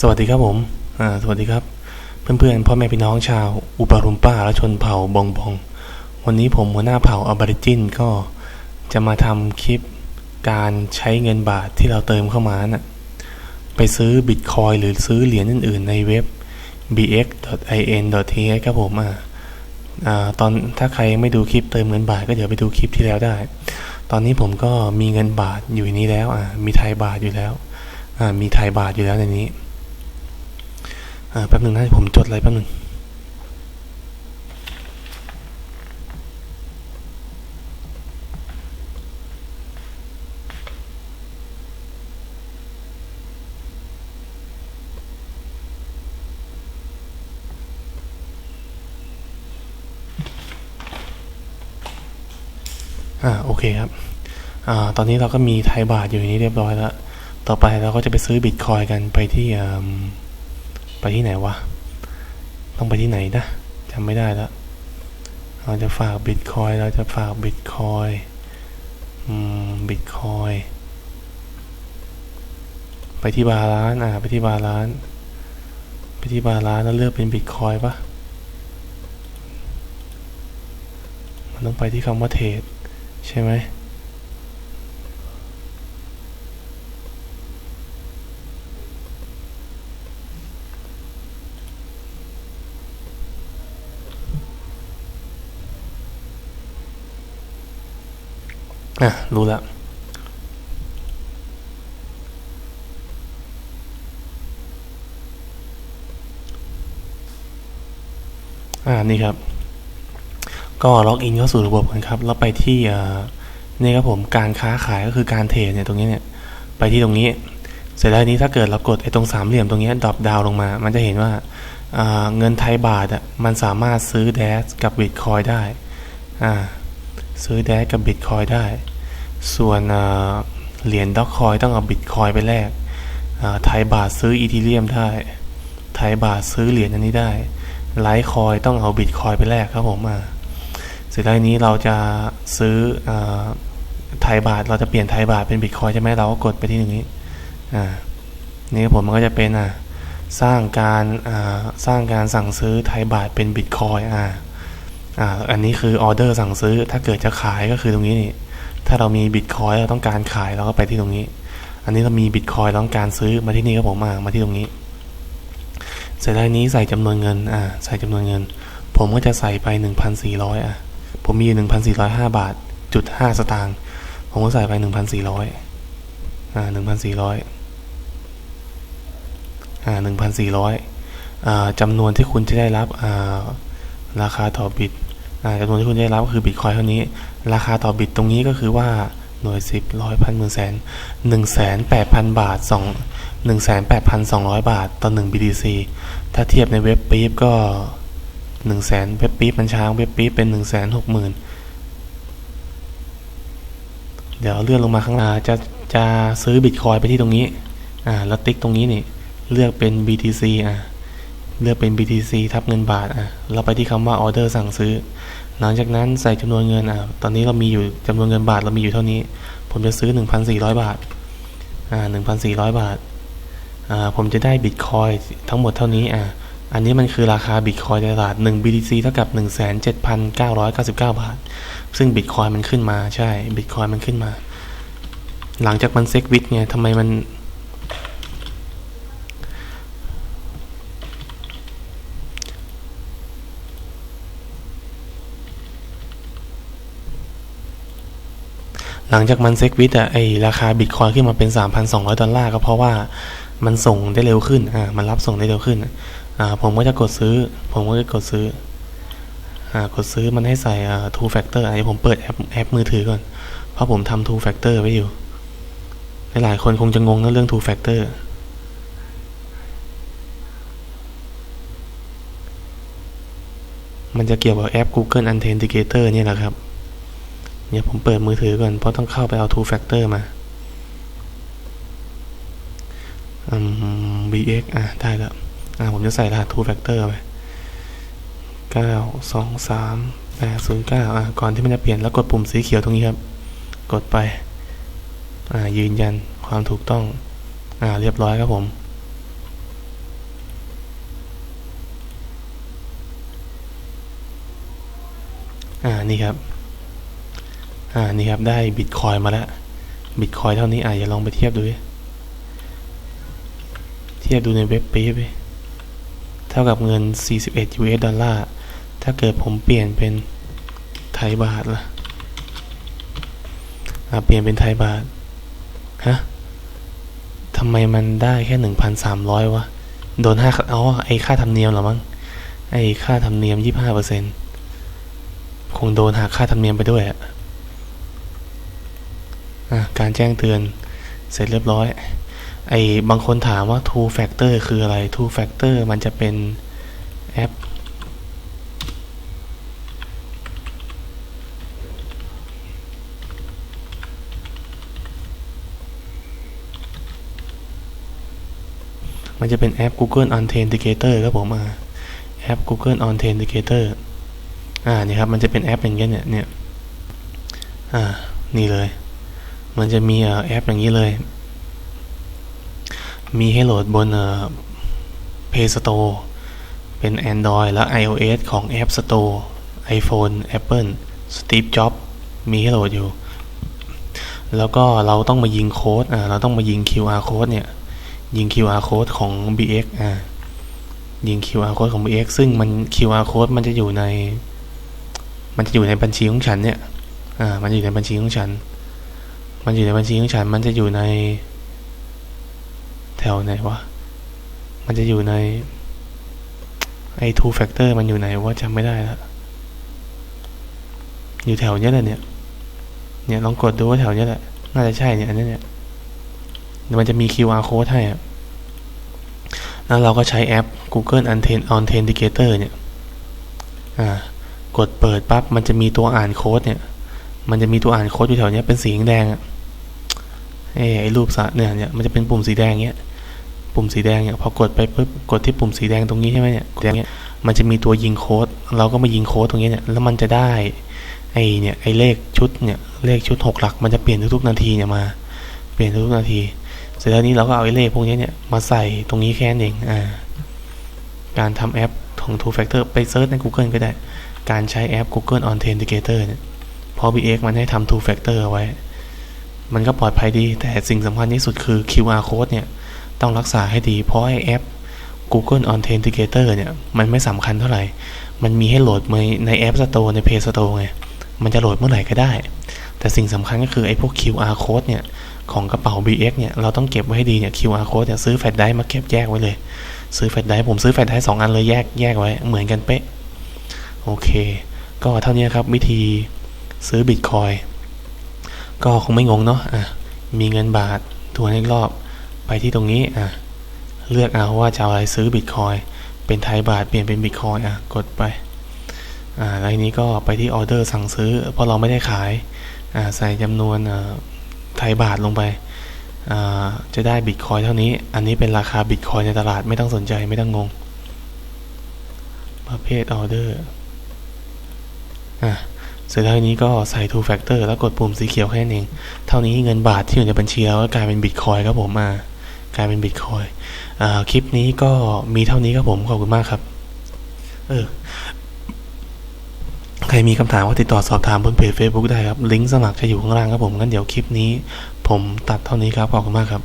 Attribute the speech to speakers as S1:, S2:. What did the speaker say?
S1: สวัสดีครับผมสวัสดีครับ เพื่อนๆพ่อแม่พี่น้องชาว อุปรุมป้าและชนเผ่าบองบอง วันนี้ผมหัวหน้าเผ่าอบอริจินก็จะมาทำคลิปการใช้เงินบาทที่เราเติมเข้ามานะ่ะไปซื้อบิตคอยหรือซื้อเหรียญอื่นๆในเว็บ bx.in.th ครับผมอ่าตอนถ้าใครไม่ดูคลิปเติมเงินบาทก็เดี๋ยวไปดูคลิปที่แล้วได้ ตอนนี้ผมก็มีเงินบาทอยู่นี้แล้วอ่ามีไทยบาทอยู่แล้ว มีไทยบาทอยู่แล้วในนี้แป๊บหนึ่งนะผมจดอะไรแป๊บหนึ่งอ่าโอเคครับอ่าตอนนี้เราก็มีไทยบาทอยู่ในนี้เรียบร้อยแล้ว ต่อไปเราก็จะไปซื้อบิตคอยกันไปที่ไปที่ไหนวะ ต้องไปที่ไหนนะจำไม่ได้แล้วเราจะฝากบิตคอยเราจะฝากบิตคอยบิตคอยไปที่บาร์ร้านอ่าไปที่บาร์ร้านไปที่บาร์ร้านแล้วเลือกเป็นบิตคอยปะมันต้องไปที่คำว่าเทรดใช่ไหม อะรู้แล้วอ่านี่ครับ ก็ล็อกอินเข้าสู่ระบบกันครับ แล้วไปที่อ่านี่ครับผมการค้าขายก็คือการเทรดเนี่ยตรงนี้เนี่ยไปที่ตรงนี้ เสร็จแล้วนี้ถ้าเกิดเรากดไอ้ตรงสามเหลี่ยมตรงนี้ดรอปดาวลงมา มันจะเห็นว่าอ่าเงินไทยบาทอะมันสามารถซื้อแดสกับบิตคอยได้อ่าซื้อแดสกับบิตคอยได้ ส่วนเหรียญด็อกคอยต้องเอาบิตคอยไปแลกไทยบาทซื้ออีทีเรียมได้ ไทยบาทซื้อเหรียญอันนี้ได้ ไลท์คอยต้องเอาบิตคอยไปแลกครับผมอ่าเสร็จแล้วนี้เราจะซื้ออไทยบาท เราจะเปลี่ยนไทยบาทเป็นบิตคอยใช่ไหมเราก็กดไปที่ตรงนี้อ่านี่ผมมันก็จะเป็นอ่าสร้างการสร้างการสั่งซื้อไทยบาทเป็นบิตคอยอ่าอ่าอันนี้คือออเดอร์สั่งซื้อถ้าเกิดจะขายก็คือตรงนี้นี่ ถ้าเรามีบิตคอยเราต้องการขายเราก็ไปที่ตรงนี้ อันนี้เรามีบิตคอยเราต้องการซื้อมาที่นี่ครับผมมามาที่ตรงนี้ เสร็จแล้วนี้ใส่จำนวนเงินอ่าใส่จำนวนเงิน ผมก็จะใส่ไปหนึ่งพันสี่ร้อยอะผมมีอยู่หนึ่งพันสี่ร้อยห้าบาทจุดห้าสตางค์ผมก็ใส่ไปหนึ่งพันสี่ร้อยอ่าหนึ่งพันสี่ร้อยอ่าหนึ่งพันสี่ร้อยอ่าจำนวนที่คุณจะได้รับอ่าราคาต่อบิต จำนวนที่คุณได้รับก็คือบิตคอยเท่านี้ ราคาต่อบิตตรงนี้ก็คือว่าหน่วยสิบร้อยพันหมื่นแสนหนึ่งแสนแปดพันบาทสองหนึ่งแสนแปดพันสองร้อยบาทต่อหนึ่ง BTC ถ้าเทียบในเว็บปี๊บก็หนึ่งแสนเว็บปี๊บมันช้างเว็บปี๊บเป็นหนึ่งแสนหกหมื่นเดี๋ยวเลื่อนลงมาข้างล่างจะจะซื้อบิตคอยไปที่ตรงนี้ อ่า แล้วติ๊กตรงนี้นี่ เลือกเป็น BTC อ่า เลือกเป็น BTC ทับเงินบาทอะ เราไปที่คำว่าออเดอร์สั่งซื้อ หลังจากนั้นใส่จำนวนเงินอะ ตอนนี้เรามีอยู่จำนวนเงินบาทเรามีอยู่เท่านี้ ผมจะซื้อ 1,400 บาท อ่า1,400 บาท อ่า ผมจะได้บิตคอยทั้งหมดเท่านี้อ่าอันนี้มันคือราคาบิตคอยในตลาด 1 BTC เท่ากับ 1,7,999 บาท ซึ่งบิตคอยมันขึ้นมา ใช่ บิตคอยมันขึ้นมา หลังจากมันเซ็กวิทไงทำไมมัน หลังจากมันเซ็กวิทอะไอราคาบิตคอยขึ้นมาเป็น 3,200 ดอลลาร์ก็เพราะว่ามันส่งได้เร็วขึ้นอ่ามันรับส่งได้เร็วขึ้นอ่าผมก็จะกดซื้อ ผมก็จะกดซื้ออ่ากดซื้อมันให้ใส่อ่า two factor อันนี้ผมเปิดแอปแอปมือถือก่อน เพราะผมทำ two factor ไว้อยู่ หลายคนคงจะงงนะเรื่อง two factor มันจะเกี่ยวกับแอป Google Authenticator เนี่ยแหละครับ เดี๋ยวผมเปิดมือถือก่อน เพราะต้องเข้าไปเอา two factor มาอืม bx อะ ได้แล้ว อะ ผมจะใส่รหัส two factor ไปเก้าสองสามแปดศูนย์เก้าอะ ก่อนที่มันจะเปลี่ยนแล้วกดปุ่มสีเขียวตรงนี้ครับ กดไป อ่า ยืนยันความถูกต้อง อ่า เรียบร้อยครับผมอ่า นี่ครับ อ่านี่ครับได้บิตคอยมาแล้วบิตคอยเท่านี้อะอย่าลองไปเทียบดูดิเทียบดูในเว็บปีไปเท่ากับเงิน 41 US ดอลลาร์ถ้าเกิดผมเปลี่ยนเป็นไทยบาทล่ะอะเปลี่ยนเป็นไทยบาทฮะทำไมมันได้แค่ 1,300 วะ โดนห้าอ๋อไอค่าธรรมเนียมหรอมั้งไอค่าธรรมเนียม 25%คงโดนหักค่าธรรมเนียมไปด้วยอะ การแจ้งเตือนเสร็จเรียบร้อย ไอ้บางคนถามว่า two factor คืออะไร two factor มันจะเป็นแอปมันจะเป็นแอป Google Authenticator ครับผมอ่าแอป Google Authenticator อ่านี่ครับ มันจะเป็นแอปอย่างเงี้ยเนี่ยเนี่ย อ่า นี่เลย มันจะมีแอปอย่างนี้เลย มีให้โหลดบนเอ่อ Play Store เป็น Android และ iOS ของ App Store iPhone Apple Steve Jobs มีให้โหลดอยู่ แล้วก็เราต้องมายิงโค้ดอ่าเราต้องมายิง QR code เนี่ย ยิง QR code ของ BX อ่ายิง QR code ของ BX ซึ่งมัน QR code มันจะอยู่ใน มันจะอยู่ในบัญชีของฉันเนี่ย อ่า มันอยู่ในบัญชีของฉัน มันอยู่ในบัญชีของฉัน มันจะอยู่ในแถวไหนวะ มันจะอยู่ในไอ้ two factor มันอยู่ไหนว่าจำไม่ได้แล้วอยู่แถวเนี้ยแหละเนี่ย เนี่ยลองกดดูว่าแถวเนี้ยแหละ น่าจะใช่เนี่ยอันนี้เนี่ยมันจะมี QR code ให้อะแล้วเราก็ใช้แอป Google Authenticator เนี่ย อ่า กดเปิดปั๊บ มันจะมีตัวอ่านโค้ดเนี่ย มันจะมีตัวอ่านโค้ดอยู่แถวเนี้ยเป็นสีแดงอะเอ้ไอ้รูปสะเนี่ยเนี่ยมันจะเป็นปุ่มสีแดงเนี้ย ปุ่มสีแดงเนี่ยพอกดไปปุ๊บกดที่ปุ่มสีแดงตรงนี้ใช่ไหมเนี่ยแดงเนี้ยมันจะมีตัวยิงโค้ด เราก็มายิงโค้ดตรงนี้เนี่ยแล้วมันจะได้ไอ้เนี่ยไอ้เลขชุดเนี่ยเลขชุดหกหลัก มันจะเปลี่ยนทุกๆนาทีเนี่ยมาเปลี่ยนทุกๆนาทีเสร็จแล้วนี้เราก็เอาไอ้เลขพวกนี้เนี่ยมาใส่ตรงนี้แค่นั้นเองอ่าการทำแอปของ Two Factor ไปเซิร์ชใน Google ก็ได้ การใช้แอป Google Authenticator เนี่ย เพราะ BX มันให้ทำ Two Factor ไว้ มันก็ปลอดภัยดี แต่สิ่งสำคัญที่สุดคือ QR code เนี่ย ต้องรักษาให้ดี เพราะไอ้แอป Google Authenticator เนี่ย มันไม่สำคัญเท่าไหร่ มันมีให้โหลดในในแอป Store ใน Play Store ไง มันจะโหลดเมื่อไหร่ก็ได้ แต่สิ่งสำคัญก็คือไอ้พวก QR code เนี่ย ของกระเป๋า BX เนี่ย เราต้องเก็บไว้ให้ดีเนี่ย QR code เนี่ยซื้อแฟลชไดร์มาเก็บแยกไว้เลย ซื้อแฟลชไดร์ผมซื้อแฟลชไดร์สองอันเลยแยกแยกไว้ เหมือนกันเป๊ะ โอเค ก็เท่านี้ครับวิธี ซื้อบิตคอยก็คงไม่งงเนาะอะมีเงินบาททวนอีกรอบไปที่ตรงนี้อะเลือกเอาว่าจะเอาอะไรซื้อบิตคอยเป็นไทยบาทเปลี่ยนเป็นบิตคอยอะกดไปอ่าแล้วนี้ก็ไปที่ออเดอร์สั่งซื้อ เพราะเราไม่ได้ขายอ่าใส่จำนวนอ่าไทยบาทลงไปอ่าจะได้บิตคอยเท่านี้ อันนี้เป็นราคาบิตคอยในตลาดไม่ต้องสนใจไม่ต้องงง ประเภทออเดอร์อะ เสร็จแล้วทีนี้ก็ใส่ two factor แล้วกดปุ่มสีเขียวแค่นั้นเอง เท่านี้เงินบาทที่อยู่ในบัญชีเราก็กลายเป็นบิตคอยครับผมมากลายเป็นบิตคอยอ่าคลิปนี้ก็มีเท่านี้ครับผม ขอบคุณมากครับ เออ ใครมีคำถามก็ติดต่อสอบถามบนเพจ Facebook ได้ครับ ลิงก์สมัครจะอยู่ข้างล่างครับผม งั้นเดี๋ยวคลิปนี้ ผมตัดเท่านี้ครับ ขอบคุณมากครับ